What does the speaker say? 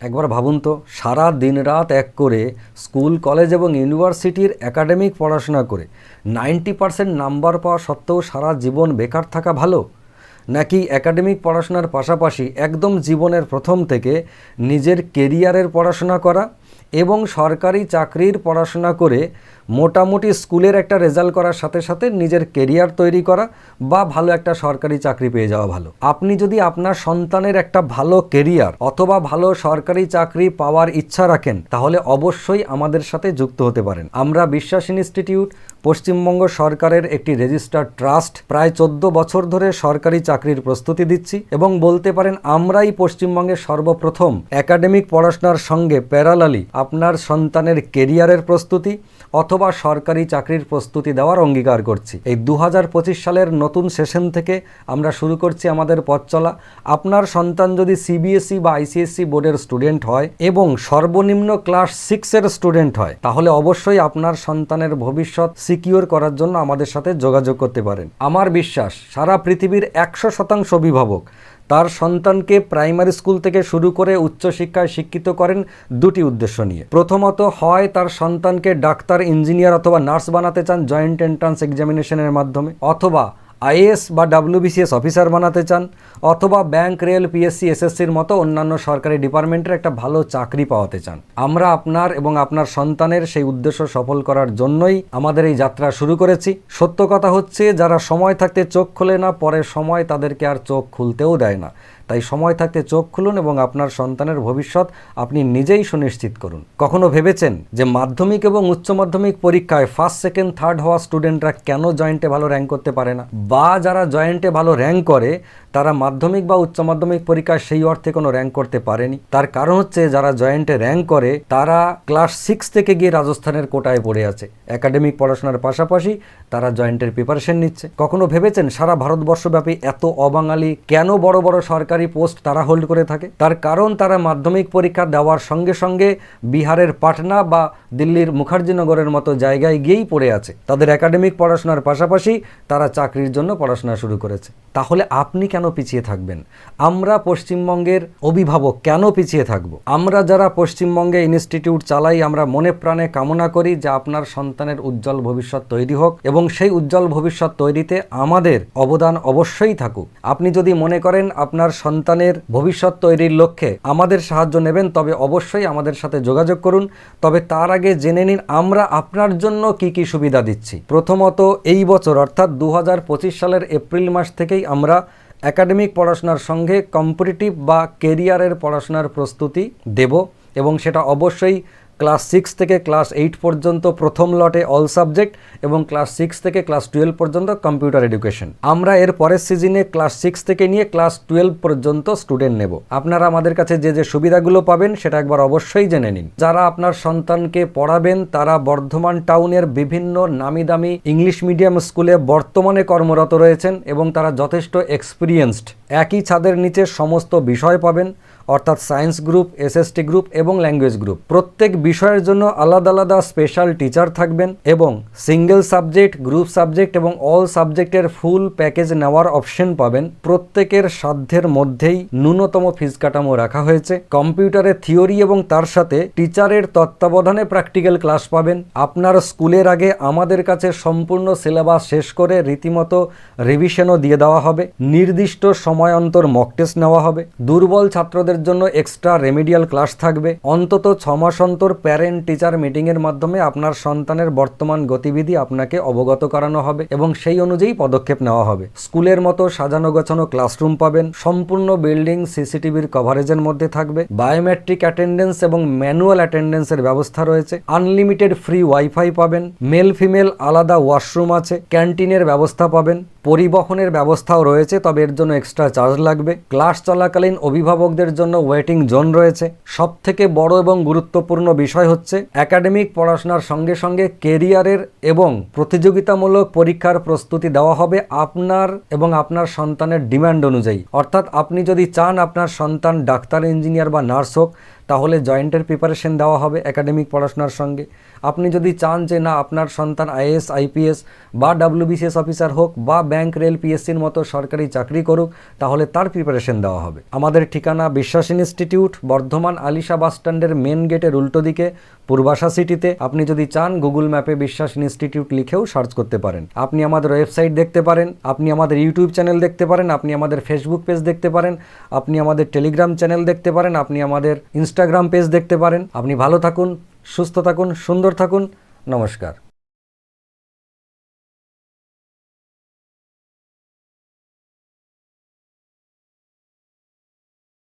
একবার ভাবুন তো, সারা দিন রাত এক করে স্কুল, কলেজ এবং ইউনিভার্সিটির একাডেমিক পড়াশোনা করে নাইনটি পার্সেন্ট নাম্বার পাওয়া সত্ত্বেও সারা জীবন বেকার থাকা ভালো? নাকি একাডেমিক পড়াশোনার পাশাপাশি একদম জীবনের প্রথম থেকে নিজের কেরিয়ারের পড়াশোনা করা এবং সরকারি চাকরির পড়াশোনা করে মোটামুটি স্কুলের একটা রেজাল্ট করার সাথে সাথে নিজের কেরিয়ার তৈরি করা বা ভালো একটা সরকারি চাকরি পেয়ে যাওয়া ভালো। আপনি যদি আপনার সন্তানের একটা ভালো কেরিয়ার অথবা ভালো সরকারি চাকরি পাওয়ার ইচ্ছা রাখেন, তাহলে অবশ্যই আমাদের সাথে যুক্ত হতে পারেন। আমরা বিশ্বাস ইনস্টিটিউট, পশ্চিমবঙ্গ সরকারের একটি রেজিস্টার্ড ট্রাস্ট, প্রায় চোদ্দ বছর ধরে সরকারি চাকরির প্রস্তুতি দিচ্ছি এবং বলতে পারেন আমরাই পশ্চিমবঙ্গের সর্বপ্রথম একাডেমিক পড়াশোনার সঙ্গে প্যারালালি আপনার সন্তানের কেরিয়ারের প্রস্তুতি অথবা সরকারি চাকরির প্রস্তুতি দেওয়ার অঙ্গীকার করছি। এই দুহাজার পঁচিশ সালের নতুন সেশন থেকে আমরা শুরু করছি আমাদের পথ চলা। আপনার সন্তান যদি সিবিএসই বা আইসিএসসি বোর্ডের স্টুডেন্ট হয় এবং সর্বনিম্ন ক্লাস সিক্সের স্টুডেন্ট হয়, তাহলে অবশ্যই আপনার সন্তানের ভবিষ্যৎ সিকিউর করার জন্য আমাদের সাথে যোগাযোগ করতে পারেন। আমার বিশ্বাস, সারা পৃথিবীর একশো শতাংশ অভিভাবক তার সন্তানকে প্রাইমারি স্কুল থেকে শুরু করে উচ্চশিক্ষায় শিক্ষিত করেন দুটি উদ্দেশ্য নিয়ে। প্রথমত, হয় তার সন্তানকে ডাক্তার, ইঞ্জিনিয়ার অথবা নার্স বানাতে চান জয়েন্ট এন্ট্রান্স এক্সামিনেশনের মাধ্যমে, অথবা আইএস বা ডাব্লিউবিসিএস অফিসার বানাতে চান, অথবা ব্যাংক, রেল, পিএসসি, এসএসসির মতো অন্যান্য সরকারি ডিপার্টমেন্টের একটা ভালো চাকরি পাওয়াতে চান। আমরা আপনার এবং আপনার সন্তানের সেই উদ্দেশ্য সফল করার জন্যই আমাদের এই যাত্রা শুরু করেছি। সত্য কথা হচ্ছে, যারা সময় থাকতে চোখ খোলে না, পরে সময় তাদেরকে আর চোখ খুলতেও দেয় না। তাই সময় থাকতে চোখ খুলুন এবং আপনার সন্তানের ভবিষ্যৎ আপনি নিজেই সুনিশ্চিত করুন। কখনো ভেবেছেন যে মাধ্যমিক এবং উচ্চ মাধ্যমিক পরীক্ষায় ফার্স্ট সেকেন্ড থার্ড হওয়া স্টুডেন্টরা কেন জয়েন্টে ভালো র্যাঙ্ক করতে পারে না? বা যারা জয়েন্টে ভালো র্যাঙ্ক করে, তারা মাধ্যমিক বা উচ্চ মাধ্যমিক পরীক্ষায় সেই অর্থে কোনো র্যাঙ্ক করতে পারেনি। তার কারণ হচ্ছে যারা জয়েন্টে র্যাঙ্ক করে, তারা ক্লাস সিক্স থেকে গিয়ে রাজস্থানের কোটায় পড়ে আছে। একাডেমিক পড়াশোনার পাশাপাশি তারা জয়েন্টের প্রিপারেশন নিচ্ছে। কখনো ভেবেছেন সারা ভারতবর্ষব্যাপী এত অবাঙালি, কেন বড় বড় সরকারি পোস্ট তারা হোল্ড করে থাকে। তার কারণ তারা মাধ্যমিক পরীক্ষা দেওয়ার সঙ্গে সঙ্গে বিহারের পাটনা বা দিল্লির মুখার্জিনগরের মতো জায়গায় গিয়েই পড়ে আছে। তাদের একাডেমিক পড়াশোনার পাশাপাশি তারা চাকরির জন্য পড়াশোনা শুরু করেছে। তাহলে আপনি কেন পিছিয়ে থাকবেন? আমরা পশ্চিমবঙ্গের অভিভাবক কেন পিছিয়ে থাকব? আমরা যারা পশ্চিমবঙ্গে ইনস্টিটিউট চালাই, আমরা মনে প্রাণে কামনা করি যে আপনার সন্তানের উজ্জ্বল ভবিষ্যৎ তৈরি হোক এবং সেই উজ্জ্বল ভবিষ্যৎ তৈরিতে আমাদের অবদান অবশ্যই থাকুক। আপনি যদি মনে করেন আপনার সন্তানের ভবিষ্যৎ তৈরির লক্ষ্যে আমাদের সাহায্য নেবেন, তবে অবশ্যই আমাদের সাথে যোগাযোগ করুন। তবে তার আগে জেনে নিন আমরা আপনার জন্য কি কি সুবিধা দিচ্ছি। প্রথমত, এই বছর, অর্থাৎ দু হাজার পঁচিশ সালের এপ্রিল মাস থেকেই আমরা একাডেমিক পড়াশোনার সঙ্গে কম্পিটিটিভ বা কেরিয়ারের পড়াশোনার প্রস্তুতি দেব এবং সেটা অবশ্যই ক্লাস সিক্স থেকে ক্লাস এইট পর্যন্ত প্রথম লটে অল সাবজেক্ট এবং ক্লাস সিক্স থেকে ক্লাস টুয়েলভ পর্যন্ত কম্পিউটার এডুকেশন। আমরা এর পরের সিজনে ক্লাস সিক্স থেকে নিয়ে ক্লাস টুয়েলভ পর্যন্ত স্টুডেন্ট নেব। আপনারা আমাদের কাছে যে যে সুবিধাগুলো পাবেন সেটা একবার অবশ্যই জেনে নিন। যারা আপনার সন্তানকে পড়াবেন, তারা বর্ধমান টাউনের বিভিন্ন নামি দামি ইংলিশ মিডিয়াম স্কুলে বর্তমানে কর্মরত রয়েছেন এবং তারা যথেষ্ট এক্সপিরিয়েন্সড। একই ছাদের নিচে সমস্ত বিষয় পাবেন, অর্থাৎ সায়েন্স গ্রুপ, এসএসটি গ্রুপ এবং ল্যাঙ্গুয়েজ গ্রুপ। প্রত্যেক বিষয়ের জন্য আলাদা আলাদা স্পেশাল টিচার থাকবেন এবং সিঙ্গেল সাবজেক্ট, গ্রুপ সাবজেক্ট এবং অল সাবজেক্টের ফুল প্যাকেজ নেওয়ার অপশন পাবেন। প্রত্যেকের সাধ্যের মধ্যেই ন্যূনতম ফিস কাঠামো রাখা হয়েছে। কম্পিউটারে থিওরি এবং তার সাথে টিচারের তত্ত্বাবধানে প্র্যাকটিক্যাল ক্লাস পাবেন। আপনার স্কুলের আগে আমাদের কাছে সম্পূর্ণ সিলেবাস শেষ করে রীতিমতো রিভিশনও দিয়ে দেওয়া হবে। নির্দিষ্ট সময় অন্তর মক টেস্ট নেওয়া হবে। দুর্বল ছাত্রদের জন্য এক্সট্রা রেমিডিয়াল ক্লাস থাকবে। অন্তত ছ মাস অন্তর প্যারেন্ট টিচার মিটিংয়ের মাধ্যমে আপনার সন্তানের বর্তমান গতিবিধি আপনাকে অবগত করানো হবে এবং সেই অনুযায়ী পদক্ষেপ নেওয়া হবে। স্কুলের মতো সাজানো গোছানো ক্লাসরুম পাবেন। সম্পূর্ণ বিল্ডিং সিসিটিভির কভারেজের মধ্যে থাকবে। বায়োমেট্রিক অ্যাটেন্ডেন্স এবং ম্যানুয়াল অ্যাটেন্ডেন্সের ব্যবস্থা রয়েছে। আনলিমিটেড ফ্রি ওয়াইফাই পাবেন। মেল ফিমেল আলাদা ওয়াশরুম আছে। ক্যান্টিনের ব্যবস্থা পাবেন। পরিবহনের ব্যবস্থাও রয়েছে, তবে এর জন্য এক্সট্রা চার্জ লাগবে। ক্লাস চলাকালীন অভিভাবকদের জন্য ওয়েটিং জোন রয়েছে। সব থেকে বড় এবং গুরুত্বপূর্ণ বিষয় হচ্ছে একাডেমিক পড়াশোনার সঙ্গে সঙ্গে কেরিয়ারের এবং প্রতিযোগিতামূলক পরীক্ষার প্রস্তুতি দেওয়া হবে আপনার এবং আপনার সন্তানের ডিমান্ড অনুযায়ী। অর্থাৎ আপনি যদি চান আপনার সন্তান ডাক্তার ইঞ্জিনিয়ার বা নার্স হোক তাহলে জয়েন্টের প্রিপারেশন দেওয়া হবে একাডেমিক পড়াশোনার সঙ্গে। আপনি যদি চান যে না, আপনার সন্তান আইএস আইপিএস বা ডাব্লিউবিসিএস অফিসার হোক বা ব্যাংক, রেল, পিএসসির মতো সরকারি চাকরি করুক, তাহলে তার প্রিপারেশন দেওয়া হবে। আমাদের ঠিকানা বিশ্বাস ইনস্টিটিউট, বর্ধমান আলিশা বাস স্ট্যান্ডের মেন গেটের উল্টো দিকে, পূর্বাশা সিটিতে। আপনি যদি চান গুগল ম্যাপে বিশ্বাস ইনস্টিটিউট লিখেও সার্চ করতে পারেন। আপনি আমাদের ওয়েবসাইট দেখতে পারেন, আপনি আমাদের ইউটিউব চ্যানেল দেখতে পারেন, আপনি আমাদের ফেসবুক পেজ দেখতে পারেন, আপনি আমাদের টেলিগ্রাম চ্যানেল দেখতে পারেন, আপনি আমাদের ইনস্টাগ্রাম পেজ দেখতে পারেন। আপনি ভালো থাকুন সুস্থ থাকুন সুন্দর থাকুন। নমস্কার।